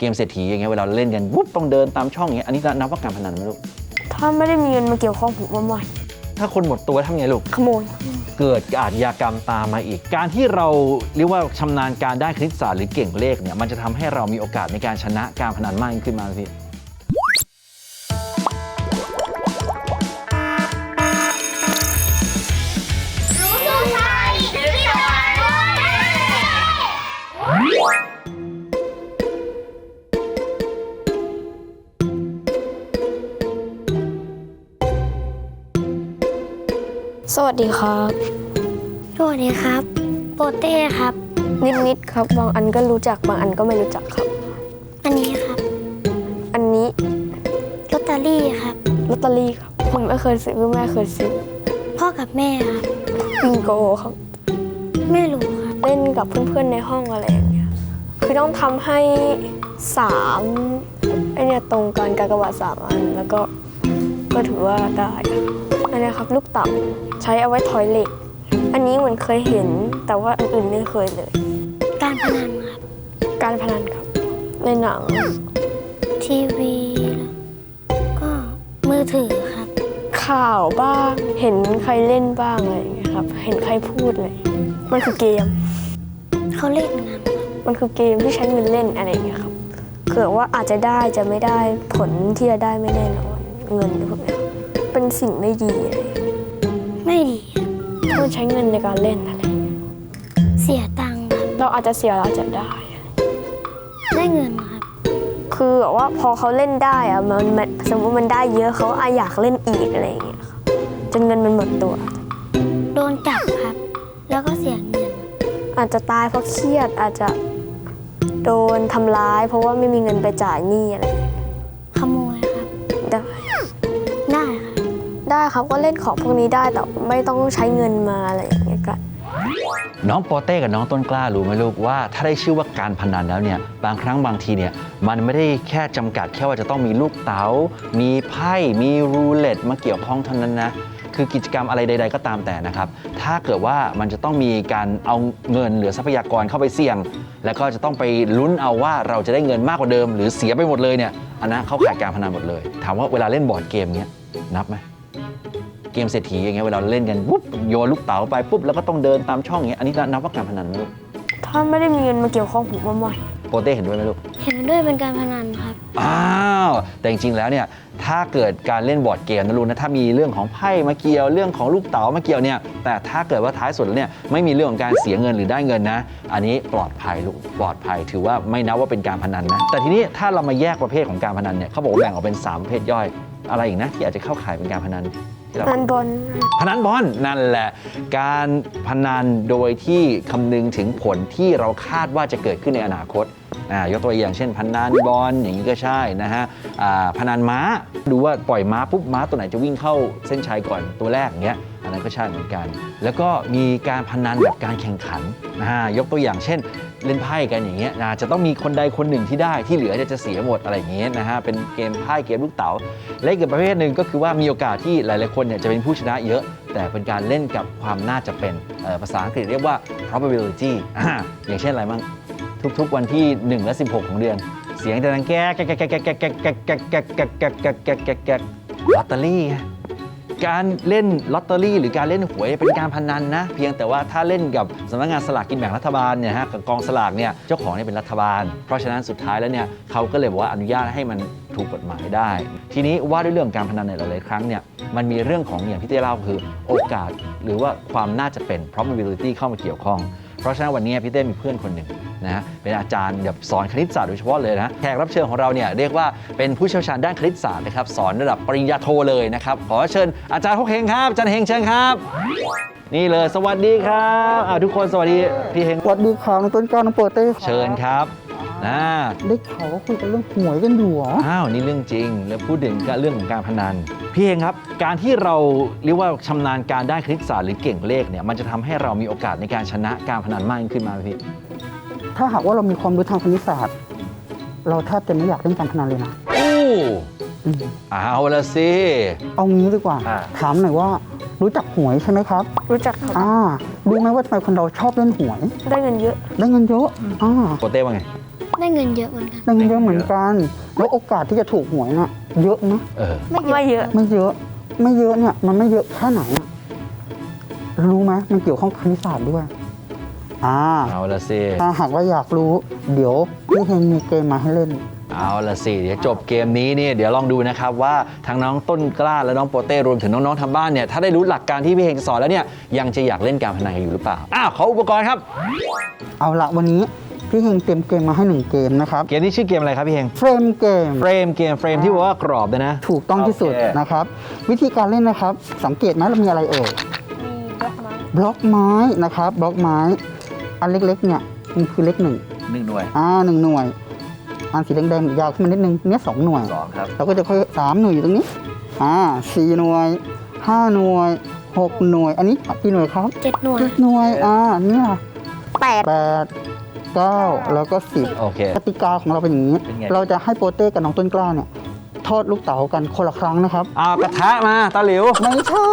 เกมเศรษฐีอย่างเงี้ยเวลาเล่นกันปุ๊บต้องเดินตามช่องอย่างเงี้ยอันนี้นับว่าการพนันไหมลูกถ้าไม่ได้มีเงินมาเกี่ยวข้องผมว่าไม่ถ้าคนหมดตัวทำไงลูก ขโมย เกิดอาชญากรรมตามมาอีก การที่เราเรียกว่าชำนาญการด้านคณิตศาสตร์หรือเก่งเลขเนี่ยมันจะทำให้เรามีโอกาสในการชนะการพนันมากยิ่งขึ้นมาพี่ สวัสดีครับ สวัสดีครับ โปเต้ครับ นิดนิดๆครับ บางอันก็รู้จักบางอันก็ไม่รู้จักครับ อันนี้ครับ อันนี้ลอตเตอรี่ครับ ลอตเตอรี่ครับผมไม่เคยซื้อแม่เคยซื้อ พ่อกับแม่ครับบิงโกครับ ไม่รู้ครับ เล่นกับเพื่อนๆในห้องอะไรอย่างเงี้ย คือต้องทำให้สามไอเนี่ยตรงกันกากบาทสามอัน แล้วก็ก็ถือว่าได้ครับอั นเนี้ยครับลูกเต่าใช้เอาไว้ทอยเหล็ก อันนี้เหมือนเคยเห็น แต่ว่าอันอื่นไม่เคยเลย การพนันครับการพนันครับ ในหนัง ทีวีแล้วก็มือถือครับ ข่าวบ้าง เห็นใครเล่นบ้างอะไรอย่างเงี้ยครับ เห็นใครพูดเลยมันคือเกม เขาเล่นกันครับมันคือเกมที่ใช้เงินเล่นอะไรอย่างเงี้ยครับเกิดว่าอาจจะได้จะไม่ได้ผลที่จะได้ไม่แน่นอนเงินพวกเนี้ย เป็นสิ่งไม่ดีอะไรอย่างเงี้ยไม่ดีครับถ้ามันใช้เงินในการเล่นอะไรอย่างเงี้ยเสียตังค์ครับเราอาจจะเสียเราอาจจะได้ ได้เงินครับ คือแบบว่าพอเขาเล่นได้อะมันมันสมมติมันได้เยอะเขาอะอยากเล่นอีกอะไรอย่างเงี้ยครับจนเงินมันหมดตัว โดนจับครับ แล้วก็เสียเงิน อาจจะตายเพราะเครียดอาจจะโดนทำร้าย เพราะว่าไม่มีเงินไปจ่ายหนี้อะไรอย่างเงี้ยขโมยครับได้ได้ครับได้ ครับก็เล่นของพวกนี้ได้แต่ไม่ต้องใช้เงินมาอะไรอย่างเงี้ยกันน้องโปเต้กับน้องต้นกล้ารู้ไหมลูกว่า ถ้าได้ชื่อว่าการพนันแล้วเนี่ยบางครั้งบางทีเนี่ยมันไม่ได้แค่จำกัดแค่ว่าจะต้องมีลูกเต๋า มีไพ่ มีรูเล็ตมาเกี่ยวข้องเท่านั้นนะคือกิจกรรมอะไรใด ๆ ก็ตามแต่นะครับ ถ้าเกิดว่ามันจะต้องมีการเอาเงินหรือทรัพยากรเข้าไปเสี่ยง แล้วก็จะต้องไปลุ้นเอาว่าเราจะได้เงินมากกว่าเดิม หรือเสียไปหมดเลยเนี่ยอันนั้นเขาขายการพนันหมดเลย ถามว่าเวลาเล่นบอร์ดเกมเนี้ยนับไหม กมเศรษฐีอย่างเงี้ยเวลาเราเล่นกันปุ๊บโยนลูกเต๋าไปปุ๊บแล้วก็ต้องเดินตามช่องอย่างเงี้ยอันนี้นับว่าการพนันไหมลูกถ้าไม่ได้มีเงินมาเกี่ยวข้องผมว่าไม่โปเต้เห็นด้วยไหมลูกเห็นด้วยเป็นการพนันครับอ้าวแต่จริงๆแล้วเนี่ยถ้าเกิดการเล่นบอร์ดเกมนะลูกนะถ้ามีเรื่องของไพ่มาเกี่ยวเรื่องของลูกเต๋ามาเกี่ยวเนี่ยแต่ถ้าเกิดว่าท้ายสุดแล้วเนี่ยไม่มีเรื่องของการเสียเงินหรือได้เงินนะ อันนี้ปลอดภัยลูกปลอดภัยถือว่าไม่นับว่าเป็นการพนันนะแต่ทีนี้ถ้าเรามาแยกประเภทของการพนันเนี่ยเขาบอกว่าแบ่งออกเป็นสามประเภทย่อยอะไรอีกนะที่อาจจะเข้าข่ายเป็นการพนัน ที่เรานันบอลพนันบอลนั่นแหละ การพนันโดยที่คำนึงถึงผลที่เราคาดว่าจะเกิดขึ้นในอนาคตอ่ายกตัวอย่างเช่น พนันบอลอย่างนี้ก็ใช่นะฮะอ่าพนันม้าดูว่าปล่อยม้าปุ๊บม้าตัวไหนจะวิ่งเข้าเส้นชัยก่อนตัวแรกอย่างเงี้ย อันนั้นก็ใช่เหมือนกัน แล้วก็มีการพนันแบบการแข่งขันนะฮะยกตัวอย่างเช่น เล่นไพ่กันอย่างเงี้ยนะจะต้องมีคนใดคนหนึ่งที่ได้ที่เหลือจะจะเสียหมดอะไรอย่างเงี้ยนะฮะเป็นเกมไพ่เกมลูกเต๋าและอีกประเภทหนึ่งก็คือว่ามีโอกาสที่หลายๆคนเนี่ยจะเป็นผู้ชนะเยอะ แต่เป็นการเล่นกับความน่าจะเป็นภาษาอังกฤษเรียกว่า probability อย่างเช่นอะไรบ้างทุกๆวันที่ 1 และ 16 ของเดือน เสียงจะดังแก๊กแก๊กแก๊กแก๊กแก๊กแก๊กแก๊กแก๊กแก๊กแก๊กแก๊กแก๊กแก๊กแก๊กแก๊กลอตเตอรี่ไง การเล่นลอตเตอรี่ หรือการเล่นหวยเป็นการพนันนะ เพียงแต่ว่าถ้าเล่นกับสำนักงานสลากกินแบ่งรัฐบาลเนี่ยฮะกับกองสลากเนี่ยเจ้าของเนี่ยเป็นรัฐบาล เพราะฉะนั้นสุดท้ายแล้วเนี่ยเขาก็เลยบอกว่าอนุญาตให้มันถูกกฎหมายได้ ทีนี้ว่าด้วยเรื่องการพนันในหลายๆครั้งเนี่ยมันมีเรื่องของอย่างที่เต้เล่าคือโอกาสหรือว่าความน่าจะเป็น probability เข้ามาเกี่ยวข้อง เพราะฉะนั้นวันนี้พี่เต้มีเพื่อนคนหนึ่งนะฮะเป็นอาจารย์แบบสอนคณิตศาสตร์โดยเฉพาะเลยนะแขกรับเชิญของเราเนี่ยเรียกว่าเป็นผู้เชี่ยวชาญด้านคณิตศาสตร์นะครับสอนระดับปริญญาโทเลยนะครับขอเชิญอาจารย์ฮกเฮงครับอาจารย์เฮงเชิญครับ นี่เลยสวัสดีครับอ่าทุกคนสวัสดีพี่เฮง สวัสดีครับน้องต้นกล้าน้องโปเต้ครับเชิญครับ นะได้ข่าวว่าคุยกันเรื่องหวยกันอยู่เหรออ้าวนี่เรื่องจริง แล้วพูดถึงเรื่องของการพนันพี่เฮงครับ การที่เราเรียกว่าชำนาญการด้านคณิตศาสตร์หรือเก่งเลขเนี่ยมันจะทำให้เรามีโอกาสในการชนะการพนันมากยิ่งขึ้นมาไหมพี่ถ้าหากว่าเรามีความรู้ทางคณิตศาสตร์ เราแทบจะไม่อยากเล่นการพนันเลยนะโอ้อืมเอาละสิเอางี้ดีกว่าอ่า ถามหน่อยว่ารู้จักหวยใช่ไหมครับ รู้จักครับอ่ารู้ไหมว่าทำไมคนเราชอบเล่นหวย ได้เงินเยอะ ได้เงินเยอะอ่าโปเต้ว่าไง ได้เงินเยอะเหมือนกัน ได้เงินเยอะเหมือนกัน แล้วโอกาสที่จะถูกหวยน่ะ เยอะนะเออ ไม่เยอะ ไม่เยอะ ไม่เยอะเนี่ย มันไม่เยอะแค่ไหนอะรู้ไหมมันเกี่ยวข้องกับคณิตศาสตร์ด้วย อ่า เอาละสิ ถ้าหากว่าอยากรู้ เดี๋ยวพี่เฮงมีเกมมาให้เล่น เอาละสิ เดี๋ยวจบเกมนี้เนี่ยเดี๋ยวลองดูนะครับว่าทั้งน้องต้นกล้าและน้องโปเต้รวมถึงน้องๆทางบ้านเนี่ยถ้าได้รู้หลักการที่พี่เฮงสอนแล้วเนี่ยยังจะอยากเล่นการพนันกันอยู่หรือเปล่า อ้าวขออุปกรณ์ครับ เอาละวันนี้ พี่เฮงเตรียมเกมมาให้หนึ่งเกมนะครับเกมนี้ชื่อเกมอะไรครับพี่เฮงเฟรมเกมเฟรมเกมเฟรมที่บอกว่ากรอบเลยนะ ถูกต้องที่สุดโอเคนะครับ วิธีการเล่นนะครับ สังเกตไหมเรามีอะไรเอ่ยมีบล็อกไม้บล็อกไม้นะครับบล็อกไม้ อันเล็กๆเนี่ยมันคือเลขหนึ่งหนึ่งหน่วยอ่าหนึ่งหน่วย อันสีแดงๆยาวขึ้นมานิดนึงเนี้ยสองหน่วยสองครับเราก็จะค่อยสามหน่วยอยู่ตรงนี้อ่าสี่หน่วยห้าหน่วยหกหน่วย อันนี้กี่หน่วยครับเจ็ดหน่วยเจ็ดหน่วยอ่าเนี่ยแปดแปด เก้าแล้วก็สิบโอเค กติกาของเราเป็นอย่างนี้ เป็นไง เราจะให้โปเต้กับน้องต้นกล้าเนี่ย ทอดลูกเต๋ากันคนละครั้งนะครับ เอากระทะมาตาหลิว ไม่ใช่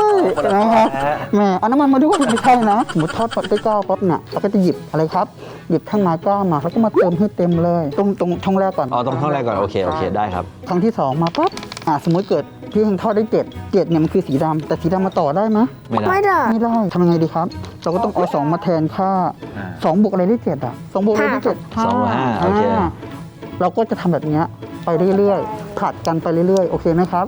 นะครับแหมเอาน้ำมันมาด้วยไม่ใช่นะสมมติทอดได้เก้าปั๊บเนี่ยเราก็จะหยิบอะไรครับ หยิบแท่งไม้เก้ามาแล้วก็มาเติมให้เต็มเลย ตรงตรงช่องแรกก่อนอ๋อตรงช่องแรกก่อน โอเค โอเค ได้ครับ ครั้งที่สองมาปั๊บอ่าสมมติเกิด พี่เฮงทอดได้เจ็ดเจ็ดเนี่ยมันคือสีดำแต่สีดำมาต่อได้ไหมไม่ได้ ไม่ได้ ไม่ได้ทำยังไงดีครับ เราก็ต้องเอาสองมาแทนค่าอ่าสองบวกอะไรได้เจ็ดอะสองบวกอะไรได้เจ็ดสองบวกห้าโอเคาเราก็จะทำแบบเนี้ยไปเรื่อยๆผัดกันไปเรื่อยๆ โอเคไหมครับ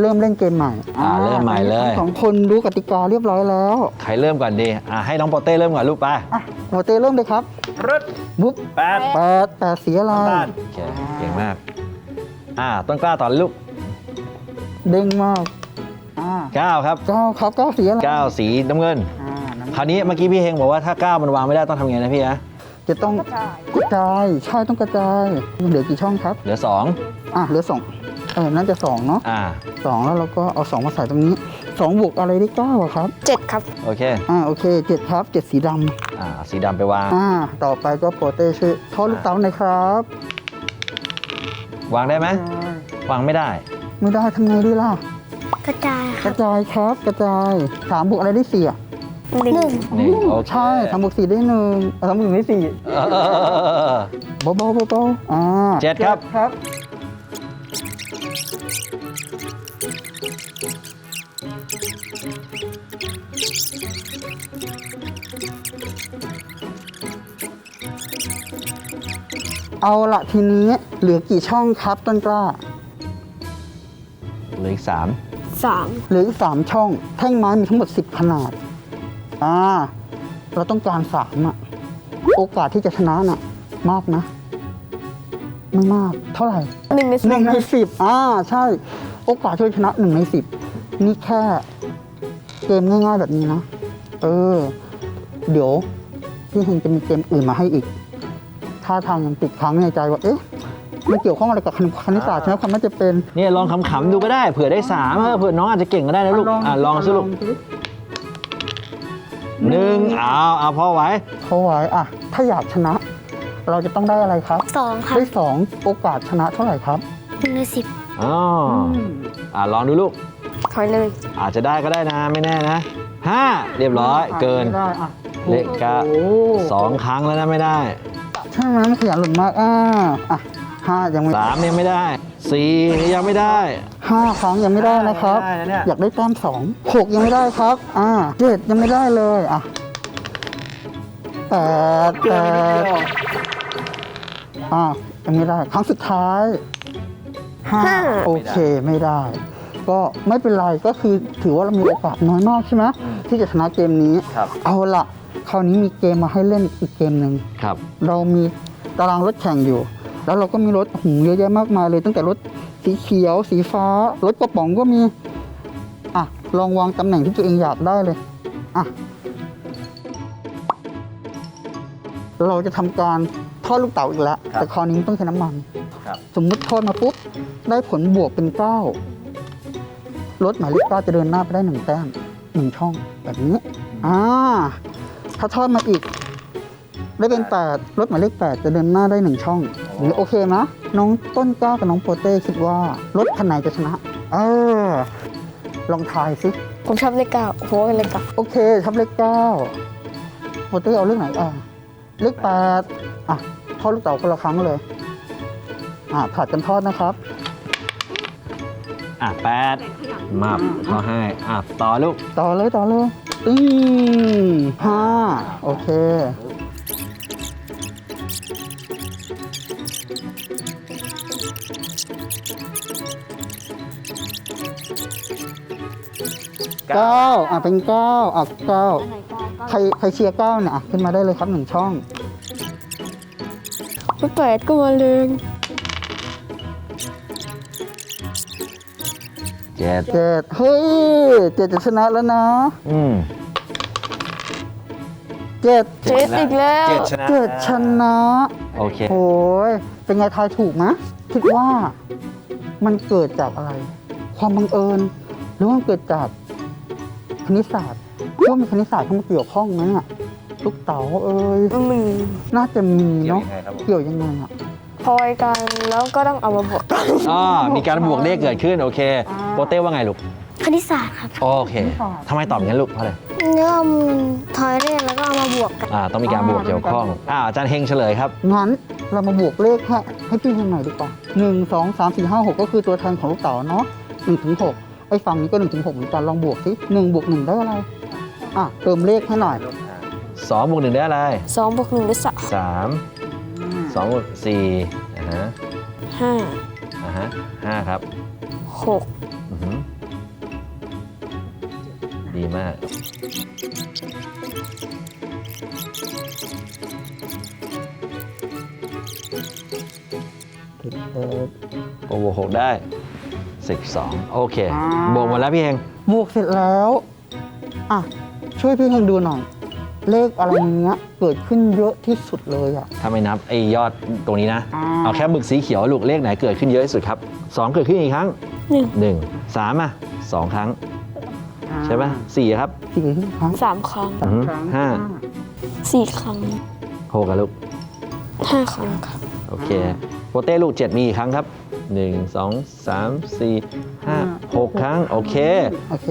เริ่มเล่นเกมใหม่อ่าเริ่มใหม่เลย ทั้งสองคนรู้กติกาเรียบร้อยแล้วใครเริ่มก่อนดีอะให้น้องโปเต้เริ่มก่อนลูกไปอะโมเต้เริ่มเลยครับรึดบุ๊บแปดแปดแปดสีอะไร โอเคเก่งมาก อ่าต้นกล้าต่อเลยลูก เด้งมากอ่าเก้าครับเก้าครับเก้าสีอะไรเก้าสีน้ำเงิน อ่าน้ำคราวนี้เมื่อกี้พี่เฮงบอกว่าถ้าเก้ามันวางไม่ได้ต้องทำไงนะพี่นะจะต้องกระจายใช่ต้องกระจายเหลือกี่ช่องครับ เหลือสองอะเหลือสองเออน่าจะสองเนาะอ่าสองแล้วเราก็เอาสองมาใส่ตรงนี้สองบวกอะไรได้เก้าอะครับเจ็ดครับ โอเคอ่าโอเคเจ็ดครับเจ็ดสีดำอ่าเอาสีดำไปวาง อ่า ต่อไปก็โปรเต้ช่วยทอดลูกเต๋าหน่อยครับวางได้ไหมวางไม่ได้ ไม่ได้ทำไงดีล่ะ กระจายคกรับระจายครับกระจายสามบวกอะไรได้สี่อะหนึ่งหนึ่งหนึ่งโอเคใช่สามบวกสี่ได้หนึ่งเออสามบวกหนึ่งได้สี่เออ เบาๆเบาๆอ่าเจ็ดครับ ครับ เอาละทีนี้เหลือกี่ช่องครับต้นกล้าเห ลืออีกสามสามเหลืออีกสามช่อง แท่งไม้มีทั้งหมด10ขนาด อ่า เราต้องการสามอะโอกาสที่จะชนะน่ะ มากนะ ไม่มากเท่าไหร่หนึ่งในสิหบนึ่งในสิบอ่า ใช่ โอกาสที่จะชนะหนึ่งในสิบนี่แค่ เกมง่ายๆแบบนี้นะ เออ เดี๋ยวพี่เฮงจะมีเกมอื่นมาให้อีกท่าทางยังติดค้างในใจว่า เอ๊ะ ไม่เกี่ยวข้องอะไรกับคณิตศาสตร์ใช่ไหมความน่าจะเป็นเนี่ยลองขำๆดูก็ได้เผื่อได้สามเออเผื่อน้องอาจจะเก่งก็ได้นะลูกอ่าลองสิลูกหนึ่งเอาเอาพอไหวเขาไว้อะถ้าอยากชนะ เราจะต้องได้อะไรครับสองครับได้สองโอกาสชนะเท่าไหร่ครับหนึ่งในสิบอ๋ออ่าลองดูลูกถอยเลย อาจจะได้ก็ได้นะไม่แน่นะห้าเรียบร้อยเกินไม่ได้อะเลขเก้าโอ้โหสองครั้งแล้วนะไม่ได้ใช่ไหมมันขยันหลุดมากอ่าอะ ห้ายังไม่สามยังไม่ได้สี่ยังไม่ได้ห้าครั้งยังไม่ได้นะครับไม่ได้นะเนี่ยอยากได้แต้มสองหกยังไม่ได้ครับ อ่าเจ็ดยังไม่ได้เลยอะแปดแปดอ่ายังไม่ได้ ครั้งสุดท้ายห้าห้าโอเคไม่ได้ ก็ไม่เป็นไรก็คือถือว่าเรามีโอกาสน้อยมากใช่ไหมที่จะชนะเกมนี้ครับเอาละคราวนี้มีเกมมาให้เล่นอีกเกมหนึ่งครับเรามีตารางรถแข่งอยู่ แล้วเราก็มีรถหูเยอะแยะมากมายเลยตั้งแต่รถสีเขียว สีฟ้ารถกระป๋องก็มี อะ ลองวางตำแหน่งที่ตัวเองอยากได้เลย อะ เราจะทำการทอดลูกเต๋าอีกแล้ว ครับแต่คราวนี้ต้องใช้น้ำมัน ครับ สมมุติทอดมาปุ๊บ ได้ผลบวกเป็นเก้ารถหมายเลขเก้าจะเดินหน้าไปได้หนึ่งแต้มหนึ่งช่องแบบนี้ อ่า ถ้าทอดมาอีก ได้เป็นแปดรถหมายเลขแปดจะเดินหน้าได้หนึ่งช่องหรือโอเคนะ น้องต้นกล้ากับน้องโปเต้คิดว่ารถคันไหนจะชนะ เออ ลองทายสิ ผมชอบเลขเก้าหัวเป็นเลขเก้าโอเคชอบเลขเก้าโปเต้เอาเลขไหนอะเลขแปดอะทอดลูกเต๋าคนละครั้งเลย อ่าผัดกันทอดนะครับ อะแปดมาบเขาให้ อะ ต่อลูก ต่อเลยต่อเลยอืมห้าโอเค เก้าอะเป็นเก้าอะเก้าใครใครเชียร์เก้าเนี่ยอะขึ้นมาได้เลยครับหนึ่งช่องแปดก็มาเลยเจ็ดเจ็ดเฮ้ยเจ็ดจะชนะแล้วนะอืมเจ็ดเจ็ดอีกแล้ว เจ็ดชนะเจ็ดชนะโอเค โอ้ยเป็นไงทายถูกไหมคิดว่ามันเกิดจากอะไร ความบังเอิญ หรือว่ามันเกิดจาก คณิตศาสตร์คิดว่ามีคณิตศาสตร์เข้ามาเกี่ยวข้องไหมอะลูกเต๋าเอ้ยมีน่าจะมีเนาะเกี่ยวยังไงครับผมเกี่ยวยังไงอะพลอยกันแล้วก็ต้องเอามาบวกกัน อ่ามีการบวกเลขเกิดขึ้นโอเคโปเต้ว่าไงลูกคณิตศาสตร์ครับโอเคทำไมตอบอย่างนั้นลูกเพราะอะไรเนื้อมูลทอยเลขแล้วก็เอามาบวกกัน อ่าต้องมีการบวกเกี่ยวข้องอ่าอาจารย์เฮงเฉลยครับ งั้นเรามาบวกเลขให้ให้พี่ยังหน่อยดีกว่าหนึ่งสองสามสี่ห้าหกก็คือตัวแทนของลูกเต๋าเนาะหนึ่งถึงหก ไอ้ฝั่งนี้ก็หนึ่งถึงหกเหมือนกันลองบวกสิหนึ่งบวกหนึ่งได้อะไรอะเติมเลขให้หน่อย2บวก1ได้อะไรสองบวกหนึ่งได้สาม3 2บวก4อ่าฮะห้าอ่าฮะ5ครับหกอือหือดีมากเออโอ้โหหกได้ 12 โอเค อ่า บวกหมดแล้วพี่เฮงบวกเสร็จแล้วอะช่วยพี่เฮงดูหน่อย เลขอะไรเนี้ยเกิดขึ้นเยอะที่สุดเลยอะ ถ้าไม่นับไอ้ยอดตรงนี้นะ อ่า เอาแค่หมึกสีเขียวลูกเลขไหนเกิดขึ้นเยอะที่สุดครับ 2 เกิดขึ้นอีกครั้ง หนึ่ง1 3 อะ 2 ครั้ง ใช่ไหมสี่ครับสี่ครั้ง สามครั้งอือหือครั้งห้าสี่ครั้งหกอะลูกห้าครั้งครับโอเค โปเต้ลูก 7 มีกี่ครั้งครับ 1 2 3 4 5 6 ครั้ง โอเค โอเค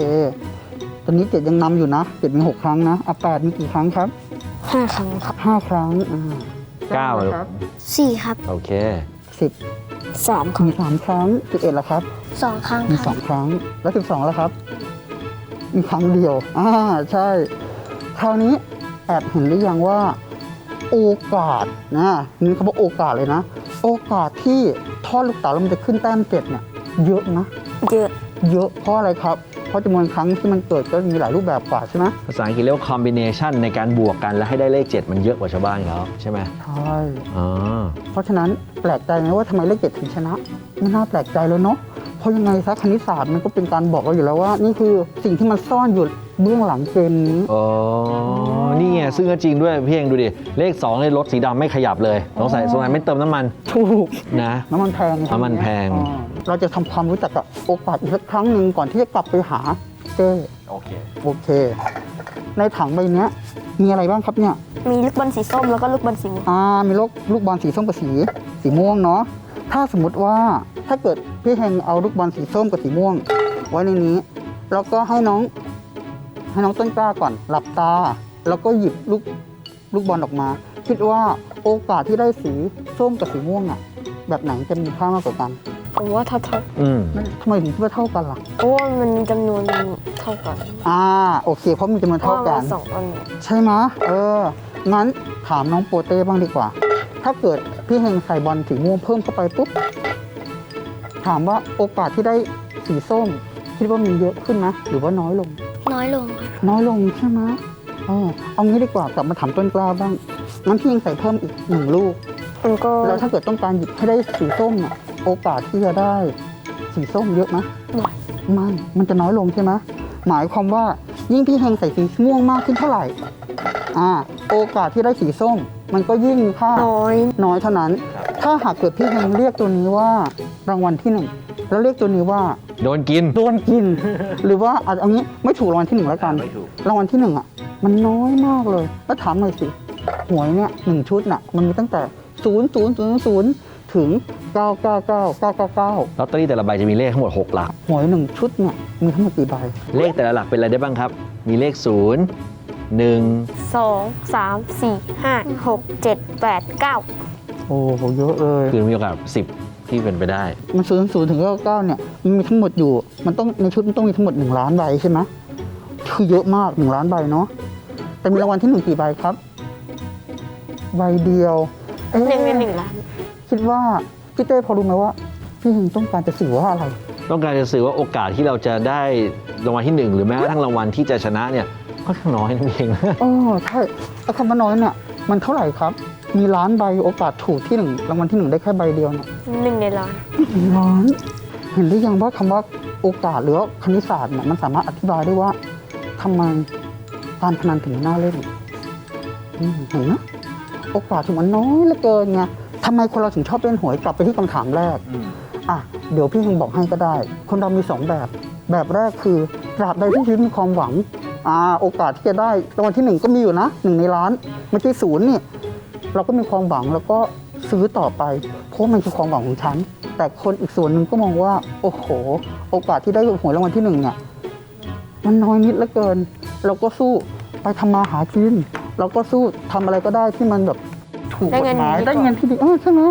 ตอนนี้เจ็ดยังนำอยู่นะเจ็ดมีหกครั้งนะอะแปดมีกี่ครั้งครับห้าครั้งครับห้าครั้งอ่าเก้าลูกครับสี่ครับโอเค สิบสามครั้งมีสามครั้งสิบเอ็ดแล้วครับ สองครั้งมีคสรัอบงครั้ง แล้วสิบสองแล้วครับ มีครั้งเดียวอ่าใช่ คราวนี้แอบเห็นหรือยังว่า โอกาสนะนี่เขาบอกโอกาสเลยนะ โอกาสที่ทอดลูกเต๋าแล้วมันจะขึ้นแต้มเจ็ดเนี่ยเยอะนะ เยอะ เยอะเพราะอะไรครับ เพราะจำนวนครั้งที่มันเกิดก็มีหลายรูปแบบกว่าใช่ไหมภาษาอังกฤษเรียกว่า combination ในการบวกกันแล้วให้ได้เลข 7 มันเยอะกว่าชาวบ้านอยู่แล้วใช่ไหมใช่อ๋อ เพราะฉะนั้นแปลกใจไหมว่าทำไมเลขเจ็ดถึงชนะไม่น่าแปลกใจเลยเนาะเพราะยังไงซะคณิตศาสตร์มันก็เป็นการบอกเราอยู่แล้วว่า นี่คือสิ่งที่มันซ่อนอยู่เบื้องหลังเกมนี้ อ๋อ นี่ไงซึ่งก็จริงด้วยพี่เองดูดิ เลข2เลยรถสีดำไม่ขยับเลยสงสัยสงสัยไม่เติมน้ำมันถูกนะน้ำมันแพงน้ำมันแพง อ่าเราจะทำความรู้จักกับโอกาสอีกสักครั้งหนึ่งก่อนที่จะกลับไปหาเจ้โอเค โอเค ในถังใบเนี้ยมีอะไรบ้างครับเนี่ย มีลูกบอลสีส้มแล้วก็ลูกบอลสีม่วงอ่ามีลูกลูกบอลสีส้มกับสีสีม่วงเนาะ ถ้าสมมติว่าถ้าเกิดพี่เฮงเอาลูกบอลสีส้มกับสีม่วง ไว้ในนี้ แล้วก็ให้น้อง ให้น้องต้นกล้าก่อนหลับตา แล้วก็หยิบลูกลูกบอลออกมา คิดว่าโอกาสที่ได้สีส้มกับสีม่วงอะแบบไหนจะมีค่ามากกว่ากันผมว่าเท่าอืมทำไมถึงคิดว่าเท่ากันล่ะๆเพราะว่ามันมีจำนวนเท่ากันอ่าโอเค เพราะมีจำนวนเท่ากันพระว่สองอันใช่ไหมะเออ งั้นถามน้องโปเต้บ้างดีกว่า ถ้าเกิดพี่เฮงใส่บอลสีม่วงเพิ่มเข้าไปปุ๊บ ถามว่าโอกาสที่ได้สีส้มคิดว่ามีเยอะขึ้นไหมหรือว่าน้อยลง น้อยลงครับน้อยลงใช่ไหมะเออเอางี้ดีกว่ากลับมาถามต้นกล้าบ้างงั้นพี่เฮงใส่เพิ่มอีกหนึ่งลูก มันก็แล้วถ้าเกิดต้องการหยิบให้ได้สีส้มเนี่ยโอกาสที่จะได้สีส้มเยอะไหมน้อยไม่มันจะน้อยลงใช่ไหมหมายความว่ายิ่งพี่เฮงใส่สีม่วงมากขึ้นเท่าไหร่ อ่า โอกาสที่ได้สีส้ม มันก็ยิ่งมีค่าน้อยน้อยเท่านั้น ถ้าหากเกิดพี่เฮงเรียกตัวนี้ว่ารางวัลที่หนึ่งแล้วเรียกตัวนี้ว่า โดนกิน โดนกิน หรือว่าอาจจะเอางี้ไม่ถูกรางวัลที่หนึ่งแล้วกัน ไม่ถูก รางวัลที่หนึ่งอะ มันน้อยมากเลย แล้วถามหน่อยสิ หวยเนี่ยหนึ่งชุดน่ะ มันมีตั้งแต่ศูนย์ศูนย์ศูนย์ศูนย์ถึงเก้าเก้าเก้าเก้าเก้าเก้าลอตเตอรี่แต่ละใบจะมีเลขทั้งหมด 6 หลักหวยหนึ่งชุดเนี่ยมีทั้งหมดกี่ใบ เลขแต่ละหลักเป็นอะไรได้บ้างครับ มีเลข 0 1 สองสามสี่ห้าหกเจ็ดแปดเก้าโอ้โหเยอะเลย คือมีโอกาส10 ที่เป็นไปได้ มันศูนย์ศูนย์ถึงเก้าเก้าเนี่ยมันมีทั้งหมดอยู่ มันต้องในชุดมันต้องมีทั้งหมดหนึ่งล้านใบใช่ไหมคือเยอะมากหนึ่งล้านใบเนาะ แต่มีรางวัลที่หนึ่งกี่ใบครับ ใบเดียวเอ๊ะหนึ่งในหนึ่งล้านคิดว่าพี่เต้พอรู้ไหมว่า พี่เฮงต้องการจะสื่อว่าอะไร ต้องการจะสื่อว่าโอกาสที่เราจะได้รางวัลที่หนึ่งหรือแม้กระทั่งรางวัลที่จะชนะเนี่ยค่อนข้างน้อยนั่นเองนะอ๋อใช่ไอ้คำว่าน้อยเนี่ยมันเท่าไหร่ครับ มีล้านใบโอกาสถูกที่หนึ่งรางวัลที่หนึ่งได้แค่ใบเดียวเนี่ยหนึ่งในล้านล้าน เห็นหรือยังว่าคำว่าโอกาสหรือว่าคณิตศาสตร์เนี่ยมันสามารถอธิบายได้ว่าทำไม การพนันถึงน่าเล่นอืมเห็นไหมโอกาสถึงมันน้อยเหลือเกินไงทำไมคนเราถึงชอบเล่นหวยกลับไปที่คำถามแรกอะเดี๋ยวพี่ยังบอกให้ก็ได้ คนเรามีสองแบบ แบบแรกคือตราบใดที่ชีวิตมีความหวังอ่าโอกาสที่จะได้รางวัลที่หนึ่งก็มีอยู่นะหนึ่งในล้านเมื่อกี้ศูนย์นี่เราก็มีความหวังแล้วก็ซื้อต่อไป เพราะมันคือความหวังของฉัน แต่คนอีกส่วนหนึ่งก็มองว่า โอ้โห โอกาสที่ได้หวยรางวัลที่หนึ่งเนี่ยมันน้อยนิดเหลือเกิน เราก็สู้ไปทำมาหากิน เราก็สู้ทำอะไรก็ได้ที่มันแบบถูกกฎหมายได้เงินที่ดีเออใช่ไหม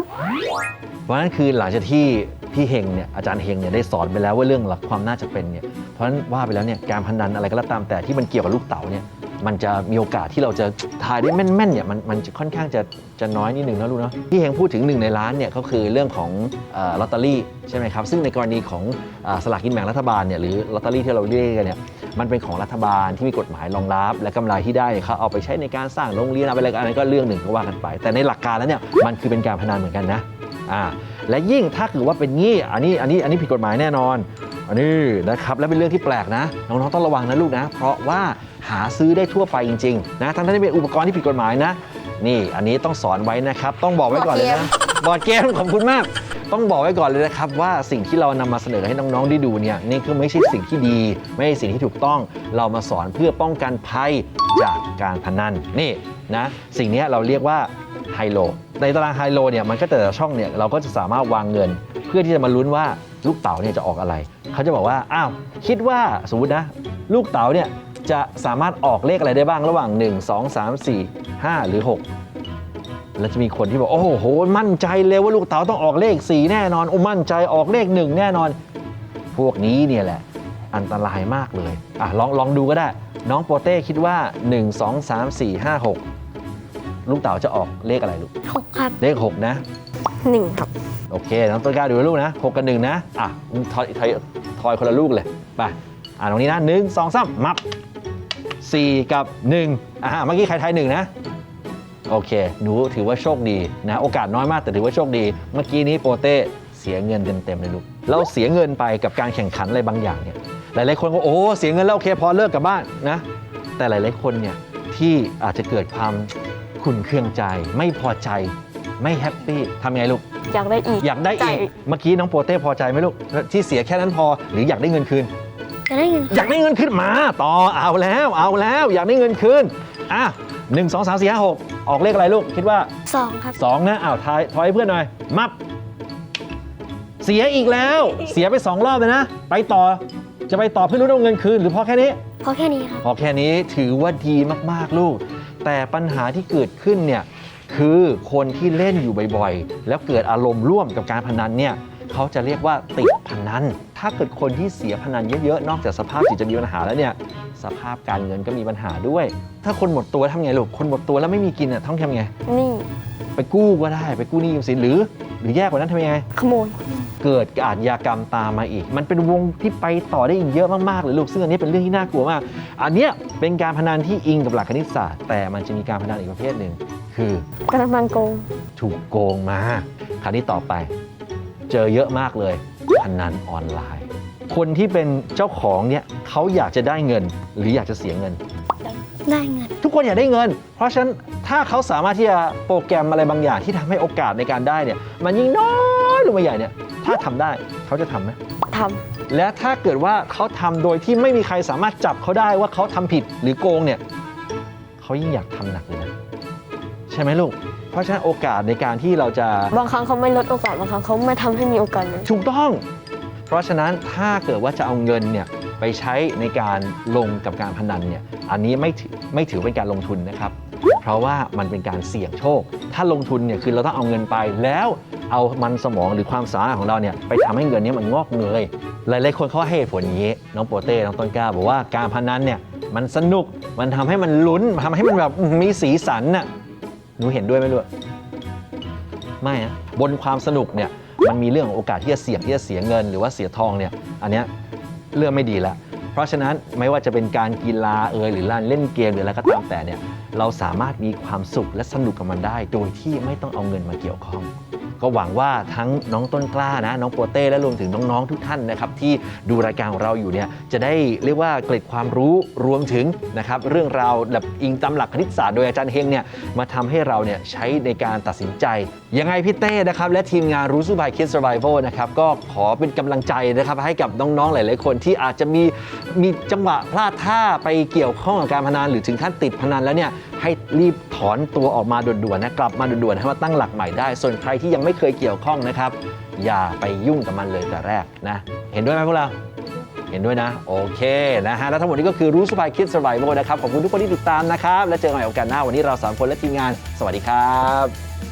เพราะฉะนั้นคือหลังจากที่พี่เฮงเนี่ยอาจารย์เฮงเนี่ยได้สอนไปแล้วว่าเรื่องหลักความน่าจะเป็นเนี่ยเพราะฉะนั้นว่าไปแล้วเนี่ยการพนันอะไรก็แล้วตามแต่ที่มันเกี่ยวกับลูกเต๋าเนี่ย มันจะมีโอกาสที่เราจะทายได้แม่นๆเนี่ยมันมันจะค่อนข้างจะจะน้อยนิดหนึ่งนะลูกเนาะพี่เฮงพูดถึงหนึ่งในล้านเนี่ยก็คือเรื่องของลอตเตอรี่ใช่ไหมครับ ซึ่งในกรณีของสลากกินแบ่งรัฐบาลเนี่ยหรือลอตเตอรี่ที่เราเรียกกันเนี่ยมันเป็นของรัฐบาลที่มีกฎหมายรองรับ และกำไรที่ได้เขาเอาไปใช้ในการสร้างโรงเรียนอาไปอะไรก็เรื่องหนึ่งก็ว่ากันไป แต่ในหลักการแล้วเนี่ยมันคือเป็นการพนันเหมือนกันนะอ่าและยิ่งถ้าเกิดว่าเป็นงี้อันนี้อันนี้อันนี้ผิดกฎหมายแน่นอน อันนี้นะครับและเป็นเรื่องที่แปลกนะน้องๆต้องระวังนะลูกนะ เพราะว่าหาซื้อได้ทั่วไปจริงๆนะทั้งที่เป็นอุปกรณ์ที่ผิดกฎหมายนะ นี่อันนี้ต้องสอนไว้นะครับ ต้องบอกไว้ก่อนเลยนะบอร์ดเกมขอบคุณมาก ต้องบอกไว้ก่อนเลยนะครับว่าสิ่งที่เรานำมาเสนอให้น้องๆได้ดูเนี่ยนี่คือไม่ใช่สิ่งที่ดี ไม่ใช่สิ่งที่ถูกต้อง เรามาสอนเพื่อป้องกันภัยจากการพนันนี่นะสิ่งเนี้ยเราเรียกว่าไฮโลในตารางไฮโลเนี่ยมันก็แต่ละช่องเนี่ยเราก็จะสามารถวางเงิน เพื่อที่จะมาลุ้นว่า ลูกเต๋าเนี่ยจะออกอะไร เขาจะบอกว่า อ้าว คิดว่าสมมตินะ ลูกเต๋าเนี่ยจะสามารถออกเลขอะไรได้บ้างระหว่าง 1 2 3 4 5 หรือ 6 แล้วจะมีคนที่บอกโอ้โห มั่นใจเลยว่าลูกเต๋าต้องออกเลข 4 แน่นอน โอ้มั่นใจออกเลข 1 แน่นอน พวกนี้เนี่ยแหละ อันตรายมากเลยอะลองลองดูก็ได้ น้องโปเต้คิดว่า 1 2 3 4 5 6 ลูกเต๋าจะออกเลขอะไรลูก หกครับ เลข 6 นะ หนึ่งครับ โอเค น้องต้นกล้าดูลูกนะหกกับหนึ่งนะ อะทอยทอยทอยคนละลูกเลย ไป อะตรงนี้นะหนึ่งสองสามมับสี่กับหนึ่งอะเมื่อกี้ใครทายหนึ่งนะ โอเค หนูถือว่าโชคดีนะ โอกาสน้อยมากแต่ถือว่าโชคดี เมื่อกี้นี้โปเต้เสียเงินเต็มๆเลยลูก เราเสียเงินไปกับการแข่งขันอะไรบางอย่างเนี่ย หลายๆคนก็โอ้ เสียเงินแล้วโอเคพอเลิกกลับบ้านนะ แต่หลายๆคนเนี่ยที่อาจจะเกิดความขุ่นเคืองใจไม่พอใจ ไม่แฮปปี้ทำยังไงลูก อยากได้อีกอยากได้อีกใจเมื่อกี้น้องโปเต้พอใจไหมลูก ที่เสียแค่นั้นพอ หรืออยากได้เงินคืนจะได้เงินอยากได้เงินคืนมา ต่อเอาแล้วเอาแล้ว อยากได้เงินคืนอะหนึ่งสองสามสี่ห้าหกออกเลขอะไรลูก คิดว่าสองครับสองนะอ้าวทายทอยให้เพื่อนหน่อย มับ เสียอีกแล้ว เสียไปสองรอบเลยนะ ไปต่อ จะไปต่อเพื่อรู้เอาเงินคืน หรือพอแค่นี้เพราะแค่นี้ครับ พอแค่นี้ถือว่าดีมากๆลูก แต่ปัญหาที่เกิดขึ้นเนี่ย คือคนที่เล่นอยู่บ่อยๆ แล้วเกิดอารมณ์ร่วมกับการพนันเนี่ยเขาจะเรียกว่าติดพนัน ถ้าเกิดคนที่เสียพนันเยอะๆ นอกจากสภาพจิตจะมีปัญหาแล้วเนี่ย สภาพการเงินก็มีปัญหาด้วย ถ้าคนหมดตัวทำไงลูก คนหมดตัวแล้วไม่มีกินอะต้องทำไง นี่ ไปกู้ก็ได้ ไปกู้หนี้ยืมสินหรือ หรือแย่กว่านั้นทำยังไง ขโมย เกิดอาชญากรรมตามมาอีก มันเป็นวงที่ไปต่อได้อีกเยอะมากๆเลยลูก ซึ่งอันนี้เป็นเรื่องที่น่ากลัวมาก อันเนี้ยเป็นการพนันที่อิงกับหลักคณิตศาสตร์ แต่มันจะมีการพนันอีกประเภทหนึ่ง คือกำลังโกง ถูกโกงมา คราวนี้ต่อไป เจอเยอะมากเลยพนันออนไลน์ คนที่เป็นเจ้าของเนี่ยเขาอยากจะได้เงิน หรืออยากจะเสียเงิน ได้เงิน ทุกคนอยากได้เงิน เพราะฉะนั้นถ้าเขาสามารถที่จะโปรแกรมอะไรบางอย่างที่ทำให้โอกาสในการได้เนี่ยมันยิ่งน้อยลงมาใหญ่เนี่ยถ้าทำได้เขาจะทำไหม ทและถ้าเกิดว่าเขาทำโดยที่ไม่มีใครสามารถจับเขาได้ว่าเขาทำผิดหรือโกงเนี่ยเขายิ่งอยากทำหนักเลยนะใช่ไหมลูก เพราะฉะนั้นโอกาสในการที่เราจะำบางครั้งเขาไม่ลดโอกาสบางครั้งเขาไม่ทำให้มีโอกาสเลยถูกต้อง เพราะฉะนั้นถ้าเกิดว่าจะเอาเงินเนี่ยไปใช้ในการลงกับการพนันเนี่ย อันนี้ไม่ถือไม่ถือเป็นการลงทุนนะครับ เพราะว่ามันเป็นการเสี่ยงโชค ถ้าลงทุนเนี่ยคือเราต้องเอาเงินไปแล้วเอามันสมองหรือความสามารถของเราเนี่ยไปทำให้เงินเนี้มันงอกเงย หลายๆคนเขาให้เหตุผลอย่างนี้ น้องโปเต้ น้องต้นกล้าบอกว่าการพนันเนี่ยมันสนุก มันทำให้มันลุ้นทำให้มันแบบมีสีสันน่ะ หนูเห็นด้วยไหมลูกไม่ฮะบนความสนุกเนี่ยมันมีเรื่องของโอกาสที่จะเสี่ยงที่จะเสียเงิน หรือว่าเสียทองเนี่ยอันเนี้ยเรื่องไม่ดีละเพราะฉะนั้นไม่ว่าจะเป็นการกีฬาเอยหรือการเล่นเกมหรืออะไรก็ตามแต่เนี่ยเราสามารถมีความสุขและสนุกกับมันได้ โดยที่ไม่ต้องเอาเงินมาเกี่ยวข้อง ก็หวังว่าทั้งน้องต้นกล้านะ น้องโปเต้และรวมถึงน้องๆทุกท่านนะครับที่ดูรายการของเราอยู่เนี่ยจะได้เรียกว่าเกร็ดความรู้รวมถึงนะครับเรื่องราวแบบอิงตำหลักคณิตศาสตร์โดยอาจารย์เฮงเนี่ยมาทำให้เราเนี่ยใช้ในการตัดสินใจยังไงพี่เต้นะครับและทีมงานรู้สู้บายคิด Survival นะครับก็ขอเป็นกำลังใจนะครับให้กับน้องๆหลาย ๆ คนที่อาจจะมีมีจังหวะพลาดท่าไปเกี่ยวข้องกับการพนันหรือถึงขั้นติดพนันแล้วเนี่ยให้รีบถอนตัวออกมาด่วนๆนะกลับมาด่วนๆให้มาตั้งหลักใหม่ได้ ส่วนใครที่ยังไม่เคยเกี่ยวข้องนะครับ อย่าไปยุ่งกับมันเลยแต่แรกนะ เห็นด้วยไหมพวกเรา เห็นด้วยนะ โอเคนะฮะแล้วทั้งหมดนี้ก็คือรู้สบายคิดสบายโมนะครับขอบคุณทุกคนที่ติดตามนะครับ และเจอกันใหม่โอกาสหน้าวันนี้เราสามคนและทีมงาน สวัสดีครับ